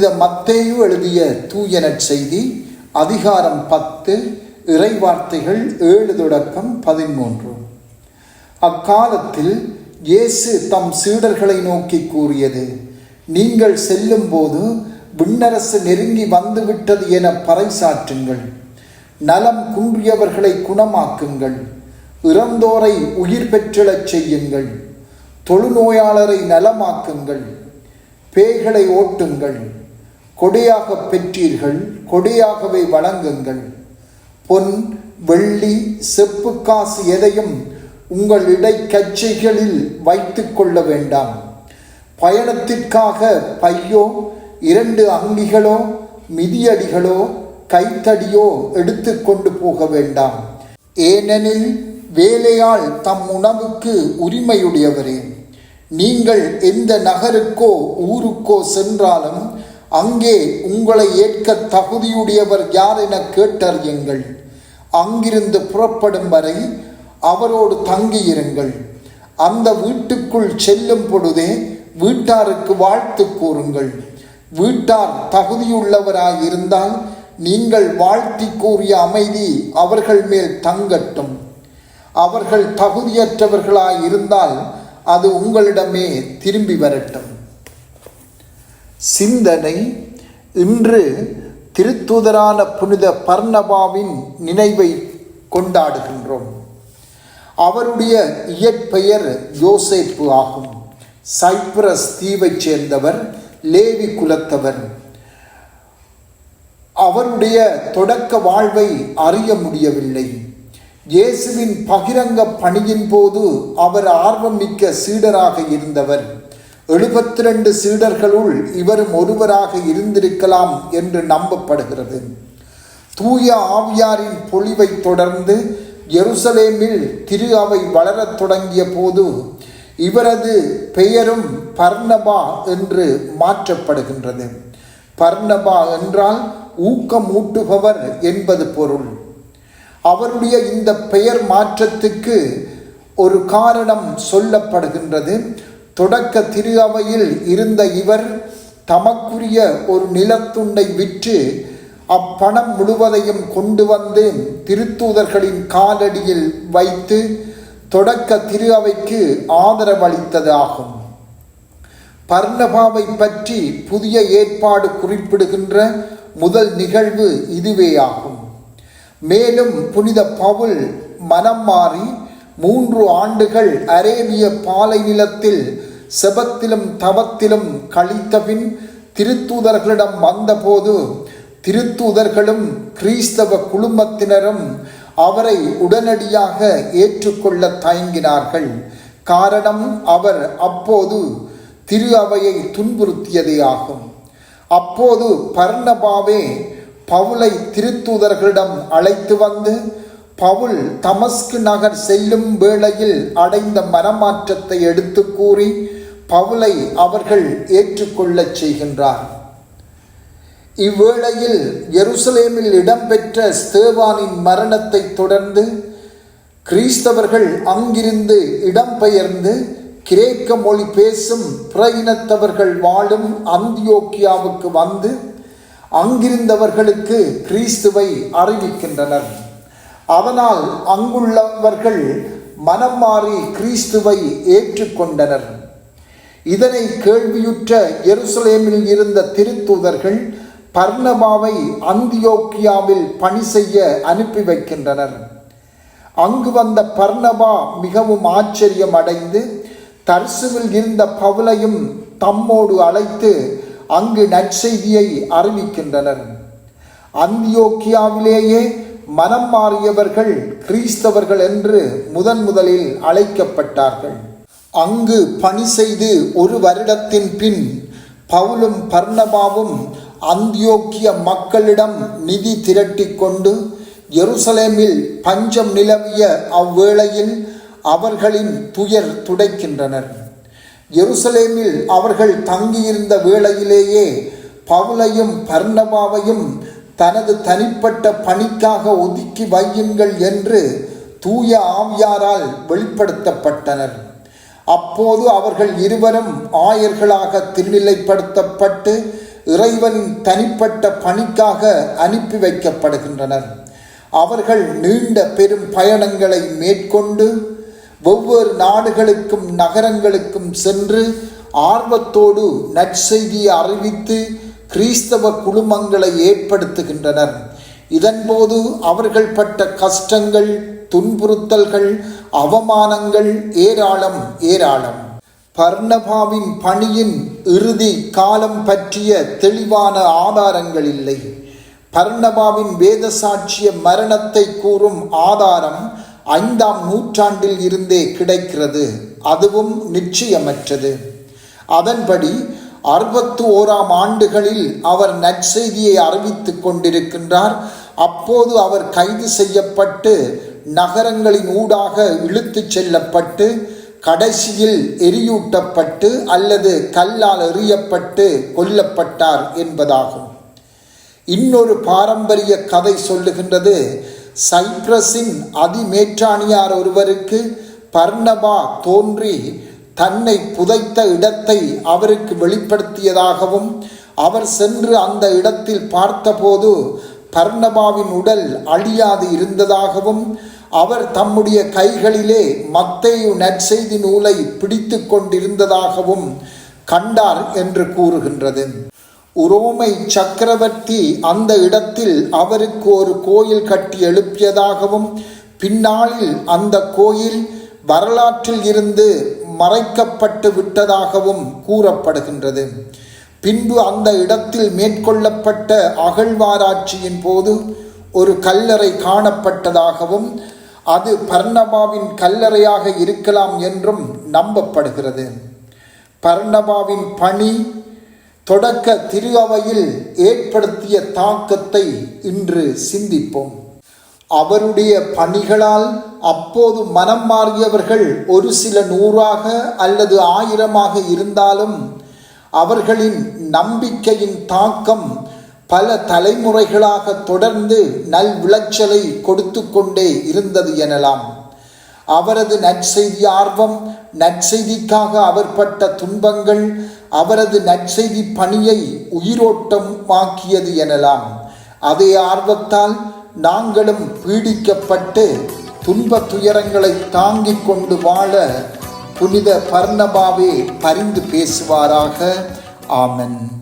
புனித மத்தேயு எழுதிய தூய செய்தி அதிகாரம் பத்து இறைவார்த்தைகள் ஏழு தொடக்கம் பதிமூன்று அக்காலத்தில் இயேசு தம் சீடர்களை நோக்கி கூறியது நீங்கள் செல்லும்போது விண்ணரசு நெருங்கி வந்துவிட்டது என பறைசாற்றுங்கள். நலம் குன்றியவர்களை குணமாக்குங்கள். இறந்தோரை உயிர் பெற்றெழச் செய்யுங்கள். தொழுநோயாளரை நலமாக்குங்கள். பேய்களை ஓட்டுங்கள். கொடியாக பெற்றீர்கள் கொடியாகவே வழங்குங்கள் பொன் வெள்ளி செப்பு காசு எதையும் உங்கள் இடைக்கச்சைகளில் வைத்து கொள்ள வேண்டாம். பயணத்திற்காக பையோ இரண்டு அங்கிகளோ மிதியடிகளோ கைத்தடியோ எடுத்து கொண்டு போக வேண்டாம். ஏனெனில் வேலையால் தம் உணவுக்கு உரிமையுடையவரே. நீங்கள் எந்த நகருக்கோ ஊருக்கோ சென்றாலும் அங்கே உங்களை ஏற்க தகுதியுடையவர் யார் என கேட்டறியுங்கள் அங்கிருந்து புறப்படும் வரை அவரோடு தங்கியிருங்கள். அந்த வீட்டுக்குள் செல்லும் பொழுதே வீட்டாருக்கு வாழ்த்து கூறுங்கள். வீட்டார் தகுதியுள்ளவராயிருந்தால் நீங்கள் வாழ்த்தி கூறிய அமைதி அவர்கள் மேல் தங்கட்டும். அவர்கள் தகுதியற்றவர்களாயிருந்தால் அது உங்களிடமே திரும்பி வரட்டும். சிந்தனை இன்று திருத்தூதரான புனித பர்ணபாவின் நினைவை கொண்டாடுகின்றோம். அவருடைய இயற்பெயர் யோசேப்பு ஆகும். சைப்ரஸ் தீவைச் சேர்ந்தவர் லேவி குலத்தவர். அவருடைய தொடக்க வாழ்வை அறிய முடியவில்லை. இயேசுவின் பகிரங்க பணியின் போது அவர் ஆர்வம் மிக்க சீடராக இருந்தவர். எழுபத்தி ரெண்டு சீடர்களுள் இவரும் ஒருவராக இருந்திருக்கலாம் என்று நம்பப்படுகிறது. தூய ஆவியாரின் பொழிவை தொடர்ந்து எருசலேமில் திரு அவை வளரத் தொடங்கிய போது இவரது பெயரும் பர்ணபா என்று மாற்றப்படுகின்றது. பர்ணபா என்றால் ஊக்கமூட்டுபவர் என்பது பொருள். அவருடைய இந்த பெயர் மாற்றத்துக்கு ஒரு காரணம் சொல்லப்படுகின்றது. தொடக்க திரு அவையில் இருந்த இவர் தமக்குரிய ஒரு நிலத்துண்டை விற்று அப்பணம் முழுவதையும் கொண்டு வந்து திருத்தூதர்களின் காலடியில் வைத்து தொடக்க திரு அவைக்கு ஆதரவளித்தது ஆகும். பர்ணபாவை பற்றி புதிய ஏற்பாடு குறிப்பிடுகின்ற முதல் நிகழ்வு இதுவே ஆகும். மேலும் புனித பவுல் மனம் மாறி மூன்று ஆண்டுகள் அரேபிய பாலை நிலத்தில் செபத்திலும் தவத்திலும் கழித்தபின் திருத்தூதர்களிடம் வந்தபோது திருத்தூதர்களும் கிறிஸ்தவ குழுமத்தினரும் அவரை உடனடியாக ஏற்றுக்கொள்ள தயங்கினார்கள். காரணம் அவர் அப்போது திரு அவையை துன்புறுத்தியதே ஆகும். அப்போது பர்ணபாவே பவுலை திருத்தூதர்களிடம் அழைத்து வந்து பவுல் தமஸ்கு நகர் செல்லும் வேளையில் அடைந்த மனமாற்றத்தை எடுத்து கூறி பவுலை அவர்கள் ஏற்றுக்கொள்ளச் செய்கின்றார். இவ்வேளையில் எருசலேமில் இடம்பெற்ற ஸ்தேவானின் மரணத்தை தொடர்ந்து கிறிஸ்தவர்கள் அங்கிருந்து இடம்பெயர்ந்து கிரேக்க மொழி பேசும் பிற இனத்தவர்கள் வாழும் அந்தியோக்கியாவுக்கு வந்து அங்கிருந்தவர்களுக்கு கிறிஸ்துவை அறிவிக்கின்றனர். அதனால் அங்குள்ளவர்கள் மனம் மாறி கிறிஸ்துவை ஏற்றுக்கொண்டனர். இதனை கேள்வியுற்ற எருசலேமில் இருந்த திருத்தூதர்கள் பர்ணபாவை அந்தியோக்கியாவில் பணி செய்ய அனுப்பி வைக்கின்றனர். அங்கு வந்த பர்ணபா மிகவும் ஆச்சரியம் அடைந்து தர்சுவில் இருந்த பவுலையும் தம்மோடு அழைத்து அங்கு நற்செய்தியை அறிவிக்கின்றனர். அந்தியோக்கியாவிலேயே மனம் மாறியவர்கள் கிறிஸ்தவர்கள் என்று முதன் முதலில் அழைக்கப்பட்டார்கள். அங்கு பணி செய்து ஒரு வருடத்தின் பின் பவுலும் பர்ணபாவும் அந்தியோக்கிய மக்களிடம் நிதி திரட்டி கொண்டு எருசலேமில் பஞ்சம் நிலவிய அவ்வேளையில் அவர்களின் துயர் துடைக்கின்றனர். எருசலேமில் அவர்கள் தங்கியிருந்த வேளையிலேயே பவுலையும் பர்ணபாவையும் தனது தனிப்பட்ட பணிக்காக ஒதுக்கி வையுங்கள் என்று தூய ஆவியாரால் வெளிப்படுத்தப்பட்டனர். அப்போது அவர்கள் இருவரும் ஆயர்களாக திருநிலைப்படுத்தப்பட்டு இறைவன் தனிப்பட்ட பணிக்காக அனுப்பி வைக்கப்படுகின்றனர். அவர்கள் நீண்ட பெரும் பயணங்களை மேற்கொண்டு ஒவ்வொரு நாடுகளுக்கும் நகரங்களுக்கும் சென்று ஆர்வத்தோடு நற்செய்தியை அறிவித்து கிறிஸ்தவ குழுமங்களை ஏற்படுத்துகின்றனர். இதன்போது அவர்கள் பட்ட கஷ்டங்கள் துன்புறுத்தல்கள் அவமானங்கள் ஏராளம் ஏராளம். பர்ணபாவின் பணியின் இறுதி காலம் பற்றிய தெளிவான ஆதாரங்கள் இல்லை பர்ணபாவின் வேத சாட்சிய மரணத்தை கூறும் ஆதாரம் ஐந்தாம் நூற்றாண்டில் இருந்தே கிடைக்கிறது. அதுவும் நிச்சயமற்றது. அதன்படி அறுபத்து ஓராம் ஆண்டுகளில் அவர் நற்செய்தியை அறிவித்துக் கொண்டிருக்கின்றார். அப்போது அவர் கைது செய்யப்பட்டு நகரங்களின் ஊடாக இழுத்துச் செல்லப்பட்டு கடைசியில் எரியூட்டப்பட்டு அல்லது கல்லால் எறியப்பட்டு கொல்லப்பட்டார் என்பதாகும். இன்னொரு பாரம்பரிய கதை சொல்லுகின்றது சைப்ரஸின் அதிமேற்றாணியார் ஒருவருக்கு பர்ணபா தோன்றி தன்னை புதைத்த இடத்தை அவருக்கு வெளிப்படுத்தியதாகவும் அவர் சென்று அந்த இடத்தில் பார்த்தபோது பர்ணபாவின் உடல் அழியாது இருந்ததாகவும் அவர் தம்முடைய கைகளிலே மத்தேயு நற்செய்தி நூலை பிடித்து கொண்டிருந்ததாகவும் கண்டார் என்று கூறுகின்றது. உரோமை சக்கரவர்த்தி அந்த இடத்தில் அவருக்கு ஒரு கோயில் கட்டி எழுப்பியதாகவும் பின்னாளில் அந்த கோயில் வரலாற்றில் இருந்து மறைக்கப்பட்டு விட்டதாகவும் கூறப்படுகின்றது. பின்பு அந்த இடத்தில் மேற்கொள்ளப்பட்ட அகழ்வாராய்ச்சியின் போது ஒரு கல்லறை காணப்பட்டதாகவும் அது பர்ணபாவின் கல்லறையாக இருக்கலாம் என்றும் நம்பப்படுகிறது. பர்ணபாவின் பணி தொடக்க திருவையில் ஏற்படுத்திய தாக்கத்தை இன்று சிந்திப்போம். அவருடைய பணிகளால் அப்போது மனம் மாறியவர்கள் ஒரு சில நூறாக அல்லது ஆயிரமாக இருந்தாலும் அவர்களின் நம்பிக்கையின் தாக்கம் பல தலைமுறைகளாக தொடர்ந்து நல் விளைச்சலை கொடுத்து கொண்டே இருந்தது எனலாம். அவரது நற்செய்தி ஆர்வம் நற்செய்திக்காக அவர் பட்ட துன்பங்கள் அவரது நற்செய்தி பணியை உயிரோட்டமாக்கியது எனலாம். அதே ஆர்வத்தால் நாங்களும் பீடிக்கப்பட்டு துன்ப துயரங்களை தாங்கிக் கொண்டு வாழ புனித பர்ணபாவே பரிந்து பேசுவாராக. ஆமன்.